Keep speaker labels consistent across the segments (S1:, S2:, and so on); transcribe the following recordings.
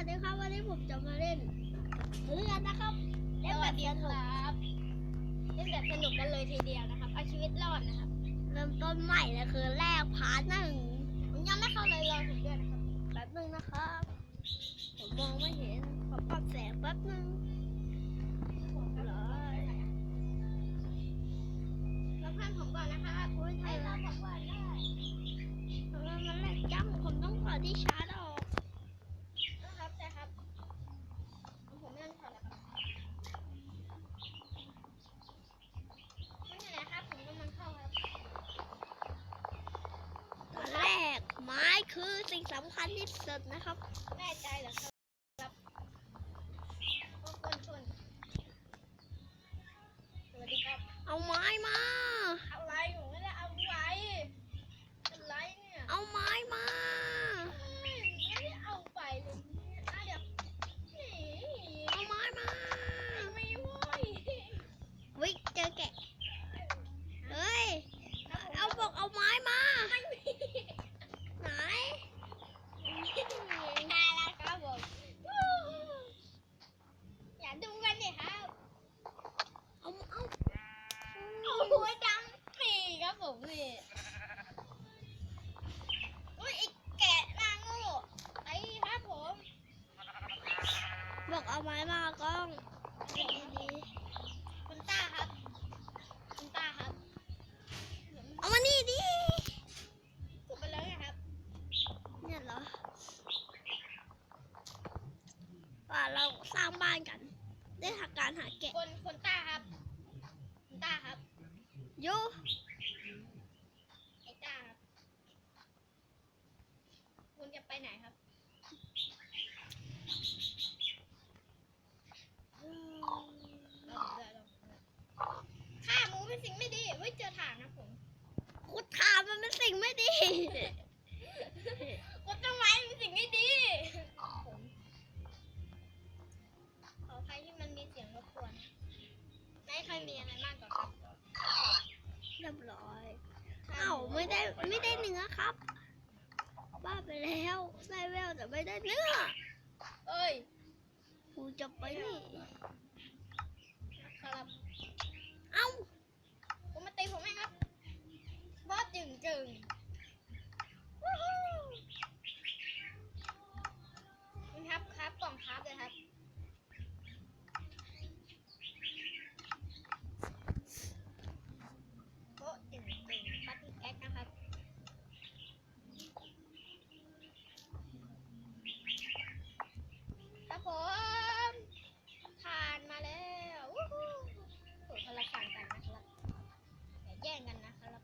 S1: วัสดีครับวันนี้ผมจะมาเล่นเรือนะครับ
S2: ส
S1: เล่นแบ
S2: วัส
S1: บ
S2: ดี
S1: ส
S2: ค
S1: นุก
S2: รับเล่นแบบสนุกกันเลยทีเดียวนะครับเอาชีวิตรอดนะครับ
S1: เริ่มต้นใหม่เลยคือแรกพาร์ทหนึ่ง
S2: ผมยังไม่เข้าเลยรอผมด้วยนะครับ
S1: แป๊บนึงนะครับผมมองไม่เห็นขอปรับแสงแป๊บนึงเลย
S2: แล้วเพื่อนผมก่อนนะครับ
S1: โอ้ย
S2: ให้
S1: ทำไม
S2: เราผมก่อนได้
S1: ทำไมมันแหลกจังผมต้องถอดที่ชาร์จออก
S2: นะครับใช่ครับ ผมไม่ต้องถอดแล้วครับมันอยู่ไหนครับ ผมกำลังเข้าครับ
S1: แรกไม้คือสิ่ง สุดนะครับ
S2: แน่ใจเหรอครับโอ้คนชนสวัสดีครับ
S1: เอาไม้มา
S2: อะไรผมไม่ได้เอาไว้อะไรเนี่ย
S1: เอาไม้มา
S2: ไม่ได้เอาไปเลยเนี่ยอะเดี๋ยวนี่
S1: เอาไม้มา
S2: ไม่โว้ย
S1: วิเจอแกะเฮ้ย เอาบอกเอาไม้มา
S2: ไม่มี
S1: ไหน
S2: น่ารักครับผม อย่าดูกันดิครับ
S1: เอาเอา
S2: โอ้โหดำนี่ครับผมนี่อุ้ยไอ้แกะหน้าโง่ไอ้ครับผม
S1: บอกเอาไม้มากล้องดีดี
S2: คุณต้าครับ คุณต้าครับ
S1: ๆเอามานี่ดิ
S2: พูดไปแล้วไงครับ
S1: เนี่ยเหรอว่าเราสร้างบ้านกัน ได้ทำการ หาแกะ
S2: คนคนต้าครับคุณต้าครับ
S1: โย
S2: ไอ้ต้าครับคุณจะไปไหนครับลองเรือลองเรือฆ่าหมูเป็นสิ่งไม่ดีเฮ้ยเจอถ่านนะผม
S1: ขุดถามมันเป็นสิ่งไม่ดี
S2: กดต้นไม้เป็นสิ่งไม่ดีผมขออภัยที่มันมีเสียงรบกวนไม่ค่อยมีอะไรมากกว่าครับ
S1: เรียบร้อยเอ้าไม่ได้ไม่ได้เนื้อครับ บ้าไปแล้วได้แววแต่ไม่ได้เนื้อ
S2: เอ้ย
S1: กูจะไปนี่
S2: ครับ
S1: เอ้า
S2: ผมมาตีผมเองครับบอสจึงจึงวู้ฮู้นี่ครับครับกล่องครับเลยครับ โต๊ะจึงจึงปาร์ตี้แอคนะครับ ครับผมผ่านมาแล้ววู้ฮู้ถูกคนละฝั่งกันนะครับอย่าแย่งกันนะครับ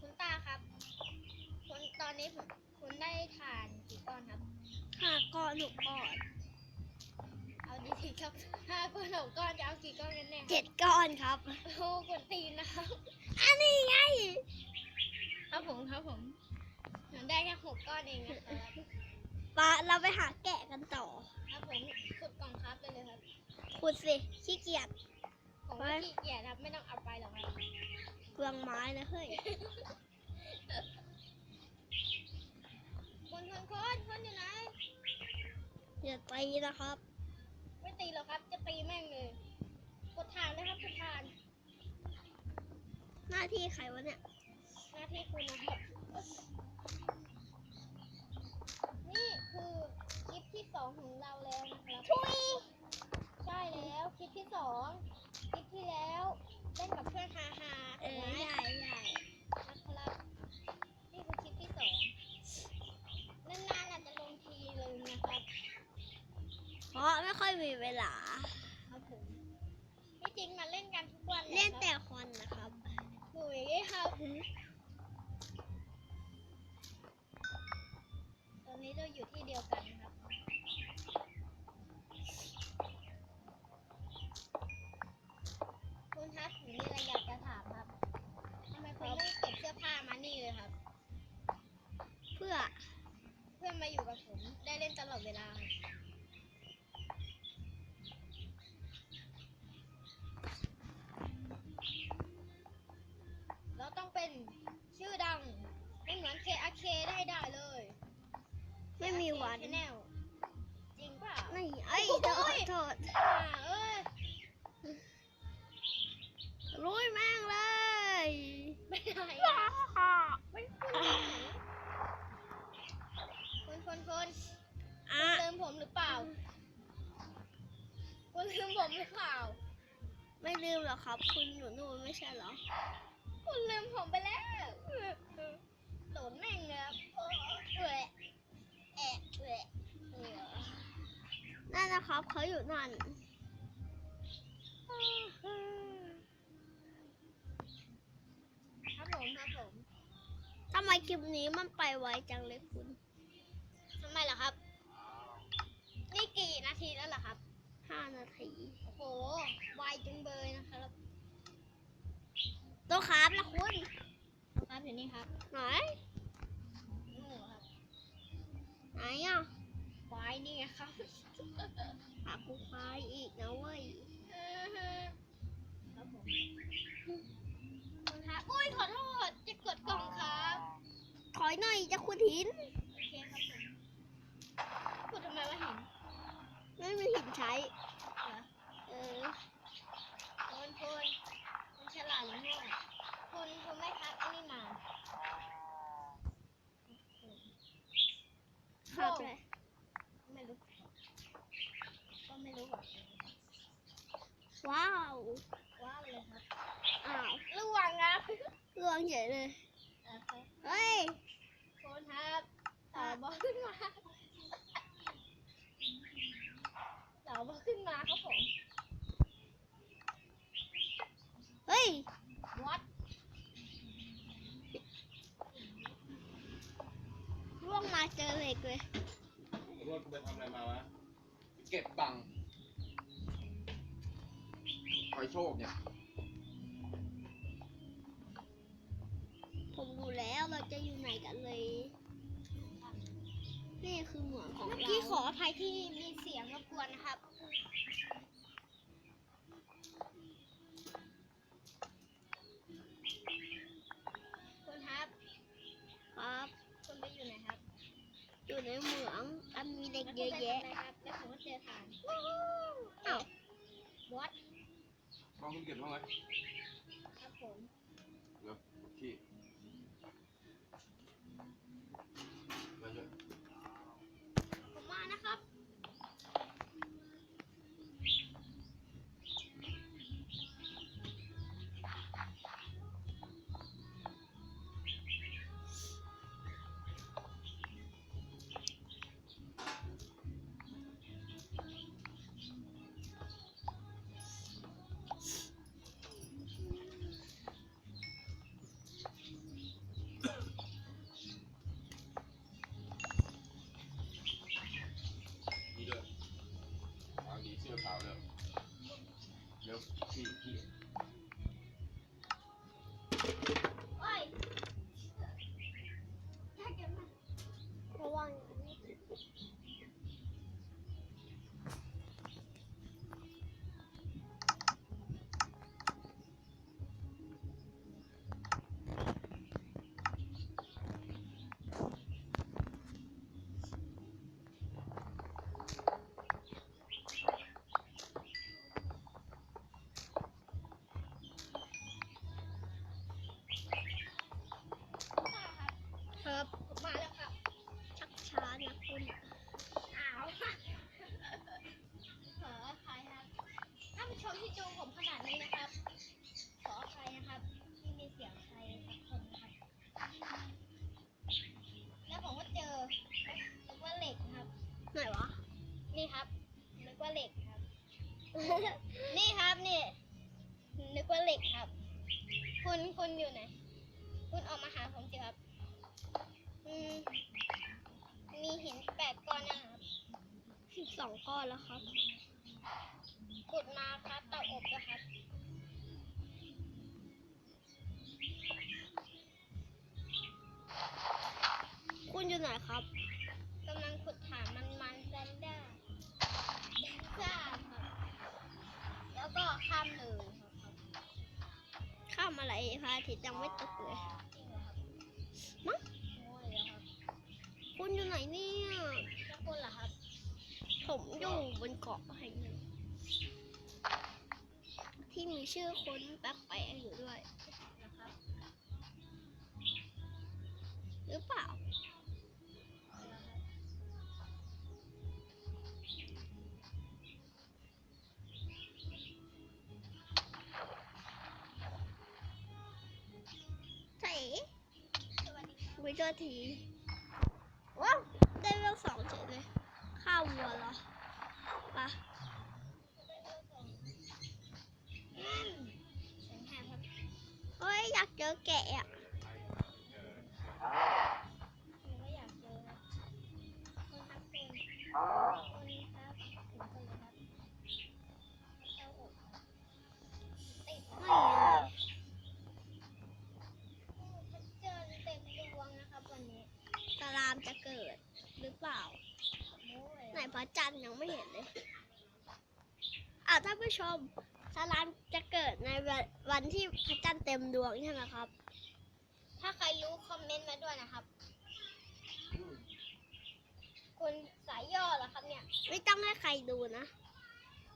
S2: คุณตาครับ คุณตอนนี้ผมคุณได้ทานกี่ก้อนครับ
S1: หาก้อนหกก้อน
S2: เอาดีๆครับห้าก้ อนหกก้อนจะเอากี่ก้อนกันแน่ครับ
S1: เจ็ดก้อนครับ
S2: โอ้โหกดตีนนะครับ
S1: อันนี้ไง
S2: ครับผมครับผมหนูได้แค่หกก้อนเองนะครับ
S1: ปะเราไปหาแกะกันต่อ
S2: ครับผมขุดกล่องครับไปเลยครับ
S1: ขุดสิขี้เกียจ
S2: ผมก็ขี้เกียจครับไม่ต้องเอาไปหรอกครับ
S1: เปลืองไม้นะเฮ้ย
S2: คนคนคนคนอยู่ไหน
S1: อย่าตีนะครับ
S2: ไม่ตีหรอกครับ จะตีแม่งเลย กดทานเลยครับกดทาน
S1: หน้าที่ใครวะเนี่ย
S2: หน้าที่คุณนะครับ นี่คือคลิปที่สองของเราแล้วนะครับ
S1: ทุย
S2: ใช่แล้วคลิปที่สองคลิปที่แล้วเล่นกับเพื่อนฮาฮา
S1: เออใหญ่ใหญ่
S2: นะครับ นี่คือคลิปที่สองนานๆอาจจะลงทีเลยนะครับ
S1: เพราะไม่ค่อยมีเวลา
S2: ครับผมที่จริงมาเล่นกันทุกวัน
S1: เล่น
S2: ย
S1: แต่คอนนะครับ
S2: หนุยครับ ตอนนี้เราอยู่ที่เดียวกันนะครับ คุณครับผมมีอะไรอยากจะถามครับทำไมคุณไม่เก็บเสื้อผ้ามานี่เลยครับ
S1: เพื่อ
S2: เพื่อมาอยู่กับผมได้เล่นตลอดเวลาครับเราต้องเป็นชื่อดัง ไม่เหมือนเคอาเคได้ได้
S1: มีวั น
S2: แนลจริงเปล่า
S1: นี่ไอ้ยโทษโทษ
S2: อ่าเอ้ย
S1: ลุยแม่งเลย
S2: ไม่ได้อะไม่คุณคนคน
S1: อะ
S2: ลืมผมหรือเปล่าคุณลืมผมหรือเปล่า
S1: ไม่ลืมหรอกครับ คุณอยู่นู่นไม่ใช่เหรอ
S2: คุณลืมผมไปแล้วโดนแม่งเลยครับเอะแอะเอะเอะ
S1: นั่นนะครับเขาอยู่นั่น
S2: ครับผมครับผม
S1: ทำไมคลิปนี้มันไปไวจังเลยคุณ
S2: ทำไมล่ะครับ นี่กี่นาทีแล้วล่ะครับ
S1: ห้านาที
S2: โอ้โห ไวจังเบยนะครับ
S1: ตัวครับละคุณ
S2: ครับอยู่นี่ครับ
S1: ไหน
S2: นู่นครับ
S1: ไหนอะ
S2: ไวนี่ไงครับ
S1: หากูควายอีกนะเว้ย
S2: ครับผมคุณครับอุ้ยขอโทษ จะกดกล่องครับ
S1: ถอยหน่อยจะคุณหิน
S2: โอเคครับผมพูดทำไมว่าหิน
S1: ไม่มีหินใช้
S2: เหรอ
S1: เออ
S2: คุณคุณคุณฉลาดหรือโง่คุณคุณไม่คัดอันนี้มา
S1: ครับเลย
S2: ไม่รู้ ก็ไม่รู้หรอก
S1: ว้าว
S2: ว้าวเลยครับ
S1: อ้าว
S2: ระวังนะ
S1: เรื่องใหญ่เลย
S2: เค
S1: เฮ้ย
S2: คุณครับต่อบอลขึ้นมาต่อบอลขึ้นมาครับผม
S1: เฮ้ย
S2: วัด
S1: ร่วงมาเจอเหล็กเลย
S3: รถไปทำอะไรมาวะเก็บตัง ค์คอยโชคเนี่ย
S1: ผมรู้แล้วเราจะอยู่ไหนกันเลย นี่คือเหมืองของ
S2: เมื่อ
S1: เรา
S2: กี้ขออภัยที่มีเสียงรบกวนนะครับ คุณครับ
S1: ครับ
S2: คุณไปอยู่ไหนครับ
S1: อยู่ในเหมืองอันมีเด็กเยอะแยะ
S2: แล้วผมก็เจอฐาน
S1: อ้าว
S2: วั ด
S3: บ้องคุณเก็บบ้างไหม
S2: ครับผม
S3: เดี๋
S2: นี่ครับ
S3: นี่
S2: นึ
S1: ก
S2: ว่าเหล็กครับ คุณคุณอยู่ไหน คุณออกมาหาผมสิครับอืมมีหินแปดก้อนนะครับ
S1: สิบสองก้อนแล้วครับ
S2: ขุดมาครับเตาอบนะครับ
S1: อะไรพระอาทิตย์ยังไม่ตกเลย
S2: จริงเหรอครับ
S1: มั้ง
S2: โอ้ยเหรอครับ
S1: คุณอยู่ไหนเนี่ย
S2: อคุณเหรอครับ
S1: ผมอยู่บนเกาะแห่งหนึ่งที่มีชื่อคนแปลกๆอยู่ด้วย
S2: นะครับ
S1: หรือเปล่า
S2: วัสดีครับ
S1: วิจทีว้าวได้เวลสองเฉยเลยข้าววัวเหรอปะ
S2: เฮ้
S1: ยอยากเจอแกะอะ
S2: หรือเป
S1: ล่า
S2: โม้เลย
S1: ไหนพระจันทร์ยังไม่เห็นเลยอ้าวท่านผู้ชมสลามจะเกิดในวันวันที่พระจันทร์เต็มดวงใช่ไหมครับ
S2: ถ้าใครรู้คอมเมนต์มาด้วยนะครับ คุณสายย่อเหรอครับเนี่ย
S1: ไม่ต้องให้ใครดูนะ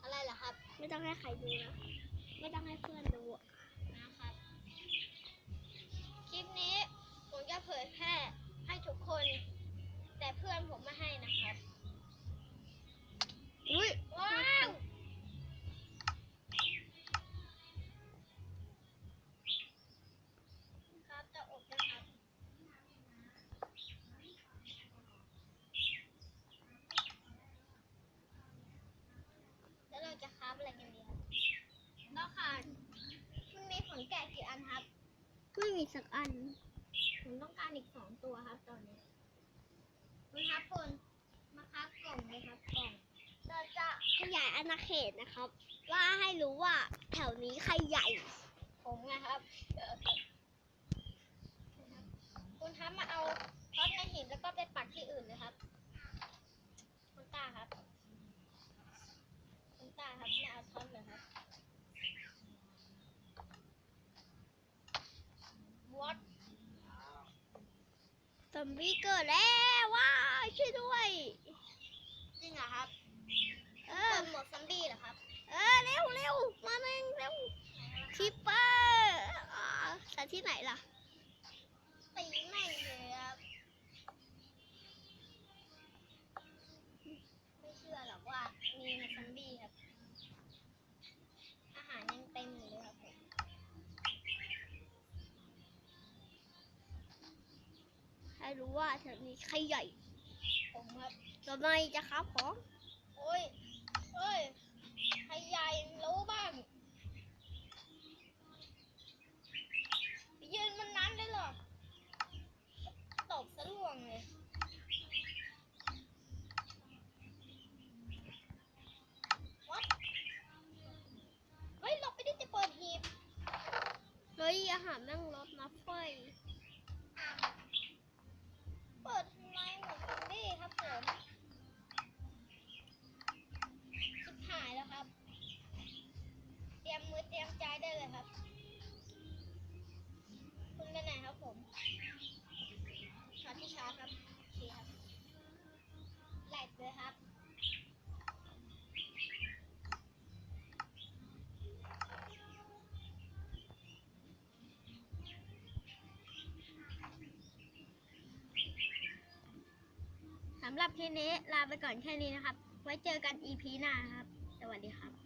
S2: อะไรเหรอครับ
S1: ไม่ต้องให้ใครดูนะ ไม่ต้องให้เพื่อนดูอะ
S2: นะครับ คลิปนี้ผมจะเผยแพร่ให้ทุกคน แต่เพื่อนผมไม่ให้นะครับ
S1: อุ้ย
S2: ว้าวครับจะอบนะครับ แล้วเราจะคราฟอะไรกันดีครับก็ค่ะมันมีผลแกะกี่อันครับ
S1: ไม่มีสักอัน
S2: ผมต้องการอีกสองตัวครับ ตอนนี้คุณครับคุณมาครับกล่องเลยครับกล่องเราจะ
S1: ขยายอาณาเขตนะครับ ว่าให้รู้ว่าแถวนี้ใครใหญ่
S2: ผมนะครับคุณครับมาเอาท็อตในหินแล้วก็ไปปักที่อื่นเลยครับคุณตาครับ คุณตาครับไม่เอาท็อตเลยครับ what
S1: ซ อมบี้เกิดแล้วว้าวช่วยด้วย
S2: จริงเหรอครับ
S1: เอ
S2: เปิ
S1: อ
S2: ดหมวกซัมบี้เหรอครับ
S1: เออเร็วเร็วมาเร็วเร็วคิปเปอร์อ่าแต่ที่ไหนล่ะ
S2: ตีแม่งเลยครับ ไม่เชื่อหรอกว่ามีในซัมบี้ครับ อาหารยังเต็มอยู่เลยครับผม
S1: ได้รู้ว่าแถวนี้ใครใหญ่
S2: ผมครับ
S1: ทำไมจะครับของ
S2: โอ้ยเอ้ยใครใหญ่รู้บ้างยืนมันนั้นเลยเหรอตบสะล่วงเลยำหรับคลิปนี้ลาไปก่อนแค่นี้นะครับ ไว้เจอกัน EP หน้าครับ สวัสดีครับ